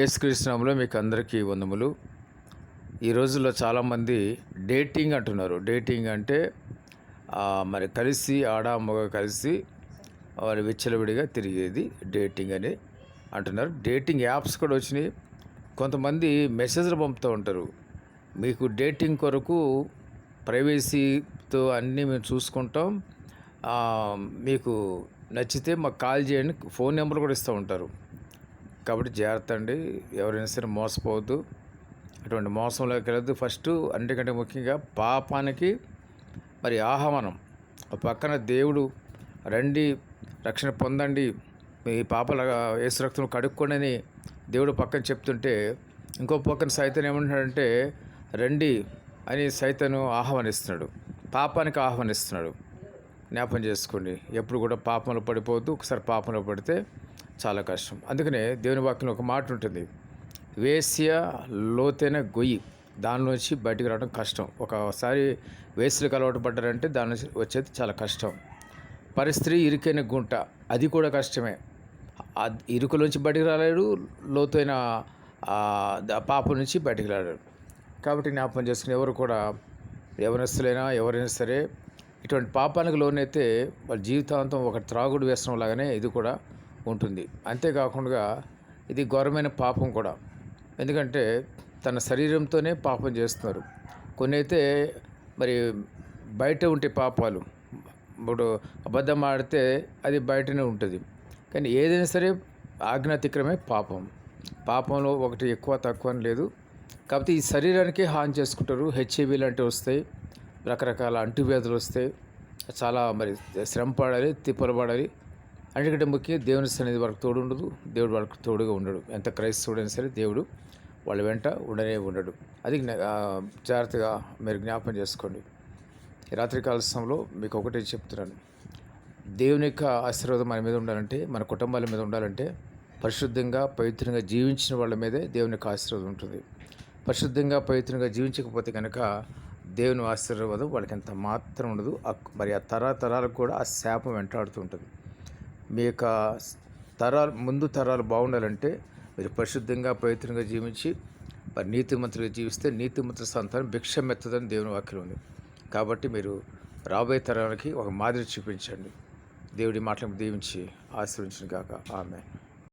ఏసుకృష్ణంలో మీకు అందరికీ వందములు. ఈ రోజుల్లో చాలామంది డేటింగ్ అంటున్నారు. డేటింగ్ అంటే మరి కలిసి ఆడ మగ కలిసి వారి విచ్చలవిడిగా తిరిగేది డేటింగ్ అని అంటున్నారు. డేటింగ్ యాప్స్ కూడా వచ్చినాయి. కొంతమంది మెసేజ్లు పంపుతూ ఉంటారు. మీకు డేటింగ్ కొరకు ప్రైవసీతో అన్నీ మేము చూసుకుంటాం. మీకు నచ్చితే మాకు కాల్ చేయండి. ఫోన్ నెంబర్ కూడా ఇస్తూ ఉంటారు. కాబట్టి జాగ్రత్త అండి. ఎవరైనా సరే మోసపోవద్దు. అటువంటి మోసంలోకి వెళ్ళద్దు. ఫస్ట్ అన్నిటికంటే ముఖ్యంగా పాపానికి మరి ఆహ్వానం. పక్కన దేవుడు రండి రక్షణ పొందండి. మీ పాపల ఏసు రక్తం కడుక్కోండి అని దేవుడు పక్కన చెప్తుంటే ఇంకో పక్కన సైతం ఏమంటున్నాడంటే రండి అని సైతను ఆహ్వానిస్తున్నాడు. పాపానికి ఆహ్వానిస్తున్నాడు. జ్ఞాపం చేసుకోండి. ఎప్పుడు కూడా పాపంలో పడిపోవద్దు. ఒకసారి పాపంలో పడితే చాలా కష్టం. అందుకనే దేవుని వాక్యంలో ఒక మాట ఉంటుంది. వేస్య లోతైన గొయ్యి. దానిలోంచి బయటికి రావడం కష్టం. ఒకసారి వేసులకు అలవాటు పడ్డారంటే దాని నుంచి వచ్చేది చాలా కష్టం. పరిస్థితి ఇరుకైన గుంట. అది కూడా కష్టమే. ఇరుకులోంచి బయటికి రాలేడు లోతైన పాపం నుంచి బయటికి రాలేడు. కాబట్టి జ్ఞాపకం చేసుకుని ఎవరు కూడా ఎవరిస్తులైనా ఎవరైనా సరే ఇటువంటి పాపానికి లోనైతే వాళ్ళ జీవితాంతం ఒక త్రాగుడు వ్యసనం లాగానే ఇది కూడా ఉంటుంది. అంతేకాకుండా ఇది ఘోరమైన పాపం కూడా. ఎందుకంటే తన శరీరంతోనే పాపం చేస్తున్నారు. కొన్ని అయితే మరి బయట ఉంటే పాపాలు. ఇప్పుడు అబద్ధం ఆడితే అది బయటనే ఉంటుంది. కానీ ఏదైనా సరే ఆజ్ఞాతిక్రమే పాపం. పాపంలో ఒకటి ఎక్కువ తక్కువ అని లేదు. కాకపోతే ఈ శరీరానికి హాని చేసుకుంటారు. హెచ్ఐవి లాంటివి వస్తాయి. రకరకాల అంటువ్యాధులు వస్తాయి చాలా మరి శ్రమ పడాలి తిప్పలు పడాలి. అన్నిటికంటే ముఖ్యంగా దేవుని సన్నిధి వాళ్ళకి తోడు ఉండదు దేవుడు వాళ్ళకి తోడుగా ఉండడు. ఎంత క్రైస్తవుడైనా సరే దేవుడు వాళ్ళ వెంట ఉండనే ఉండడు. అది జాగ్రత్తగా మీరు జ్ఞాపకం చేసుకోండి. రాత్రికాల సమయంలో మీకు ఒకటే చెప్తున్నాను. దేవుని యొక్క ఆశీర్వాదం మన మీద ఉండాలంటే మన కుటుంబాల మీద ఉండాలంటే పరిశుద్ధంగా పవిత్రంగా జీవించిన వాళ్ళ మీదే దేవుని యొక్క ఆశీర్వాదం ఉంటుంది. పరిశుద్ధంగా పవిత్రంగా జీవించకపోతే కనుక దేవుని ఆశీర్వాదం వాళ్ళకి ఎంత మాత్రం ఉండదు. ఆ- మరి ఆ తరతరాలకు కూడా ఆ శాపం వెంటాడుతూ ఉంటుంది. మీ యొక్క తరాలు ముందు తరాలు బాగుండాలంటే మీరు పరిశుద్ధంగా పవిత్రంగా జీవించి మరి నీతిమంతులుగా జీవిస్తే నీతిమంతుల సంతానం భిక్షం ఎత్తదని దేవుని వాక్యం ఉంది. కాబట్టి మీరు రాబోయే తరానికి ఒక మాదిరి చూపించండి. దేవుడి మాటలకు దీవించి ఆశీర్వించిన కాక ఆమె